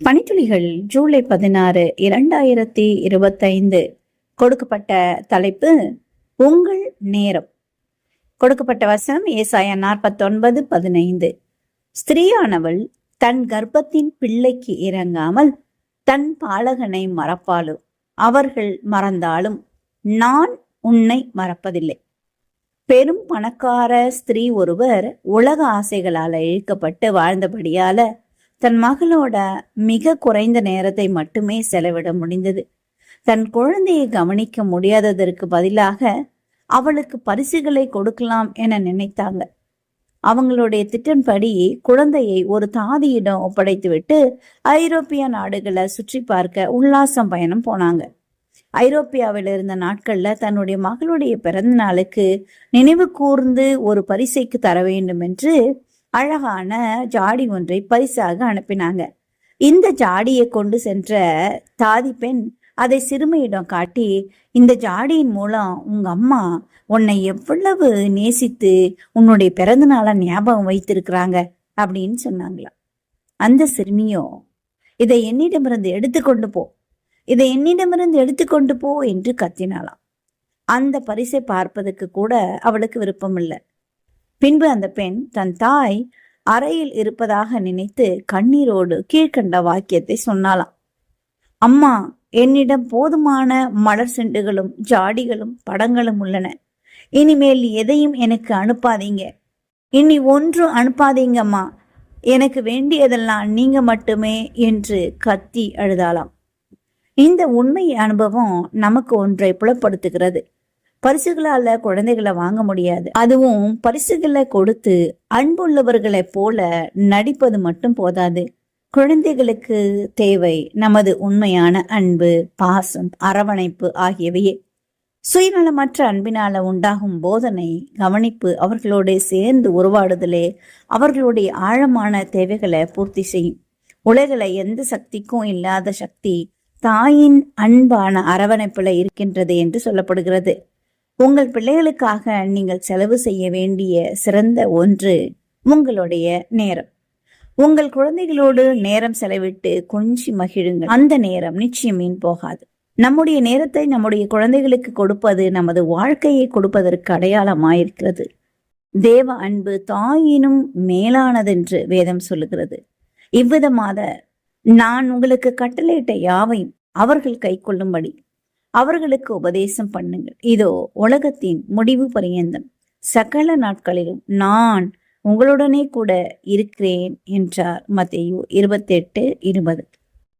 பனித்துளிகள் ஜூலை பதினாறு இரண்டாயிரத்தி இருபத்தைந்து. கொடுக்கப்பட்ட தலைப்பு உங்கள் நேரம். கொடுக்கப்பட்ட வசனம் ஏசாய நாற்பத்தொன்பது பதினைந்து. ஸ்திரீயானவள் தன் கர்ப்பத்தின் பிள்ளைக்கு இறங்காமல் தன் பாலகனை மறப்பாலும் அவர்கள் மறந்தாலும் நான் உன்னை மறப்பதில்லை. பெரும் பணக்கார ஸ்திரீ ஒருவர் உலக ஆசைகளால் இழுக்கப்பட்டு வாழ்ந்தபடியால தன் மகளோட மிக குறைந்த நேரத்தை மட்டுமே செலவிட முடிந்தது. தன் குழந்தையை கவனிக்க முடியாததற்கு பதிலாக அவளுக்கு பரிசுகளை கொடுக்கலாம் என நினைத்தாங்க. அவங்களுடைய திட்டம்படி குழந்தையை ஒரு தாதியிடம் ஒப்படைத்துவிட்டு ஐரோப்பிய நாடுகளை சுற்றி பார்க்க உல்லாசம் பயணம் போனாங்க. ஐரோப்பியாவில் இருந்த நாட்கள்ல தன்னுடைய மகளுடைய பிறந்த நாளுக்கு நினைவு கூர்ந்து ஒரு பரிசைக்கு தர வேண்டும் என்று அழகான ஜாடி ஒன்றை பரிசாக அனுப்பினாங்க. இந்த ஜாடியை கொண்டு சென்ற தாதி பெண் அதை சிறுமியிடம் காட்டி இந்த ஜாடியின் மூலம் உங்க அம்மா உன்னை எவ்வளவு நேசித்து உன்னுடைய பிறந்த நாளை ஞாபகம் வைத்திருக்கிறாங்க அப்படின்னு சொன்னாங்களாம் அந்த சிறுமியோ இதை என்னிடமிருந்து எடுத்துக்கொண்டு போ இதை என்னிடமிருந்து எடுத்துக்கொண்டு போ என்று கத்தினாளாம். அந்த பரிசை பார்ப்பதற்கு கூட அவளுக்கு விருப்பம் இல்லை பின்பு அந்த பெண் தன் தாய் அறையில் இருப்பதாக நினைத்து கண்ணீரோடு கீழ்கண்ட வாக்கியத்தை சொன்னாலாம் அம்மா என்னிடம் போதுமான மலர் செண்டுகளும் ஜாடிகளும் படங்களும் உள்ளன. இனிமேல் எதையும் எனக்கு அனுப்பாதீங்க. இனி ஒன்றும் அனுப்பாதீங்கம்மா எனக்கு வேண்டியதெல்லாம் நீங்க மட்டுமே என்று கத்தி அழுதாலாம் இந்த உண்மை அனுபவம் நமக்கு ஒன்றை புலப்படுத்துகிறது. பரிசுகளால குழந்தைகளை வாங்க முடியாது. அதுவும் பரிசுகளை கொடுத்து அன்புள்ளவர்களை போல நடிப்பது மட்டும் போதாது. குழந்தைகளுக்கு தேவை நமது உண்மையான அன்பு பாசம் அரவணைப்பு ஆகியவையே. சுயநலமற்ற அன்பினால உண்டாகும் போதனை கவனிப்பு அவர்களோடு சேர்ந்து உருவாடுதலே அவர்களுடைய ஆழமான தேவைகளை பூர்த்தி செய்யும். உலகில எந்த சக்திக்கும் இல்லாத சக்தி தாயின் அன்பான அரவணைப்புல இருக்கின்றது என்று சொல்லப்படுகிறது. உங்கள் பிள்ளைகளுக்காக நீங்கள் செலவு செய்ய வேண்டிய சிறந்த ஒன்று உங்களுடைய நேரம். உங்கள் குழந்தைகளோடு நேரம் செலவிட்டு கொஞ்சி மகிழுங்கள். அந்த நேரம் நிச்சயம் மீன் போகாது. நம்முடைய நேரத்தை நம்முடைய குழந்தைகளுக்கு கொடுப்பது நமது வாழ்க்கையை கொடுப்பதற்கு அடையாளமாயிருக்கிறது. தேவ அன்பு தாயினும் மேலானதென்று வேதம் சொல்லுகிறது. இவ்விதமாக நான் உங்களுக்கு கட்டளையிட்ட யாவையும் அவர்கள் கை கொள்ளும்படி அவர்களுக்கு உபதேசம் பண்ணுங்கள். இதோ உலகத்தின் முடிவு பரியந்தம். சகல நாட்களிலும் நான் உங்களுடனே கூட இருக்கிறேன் என்றார் மத்தையோ இருபத்தெட்டு இருபது.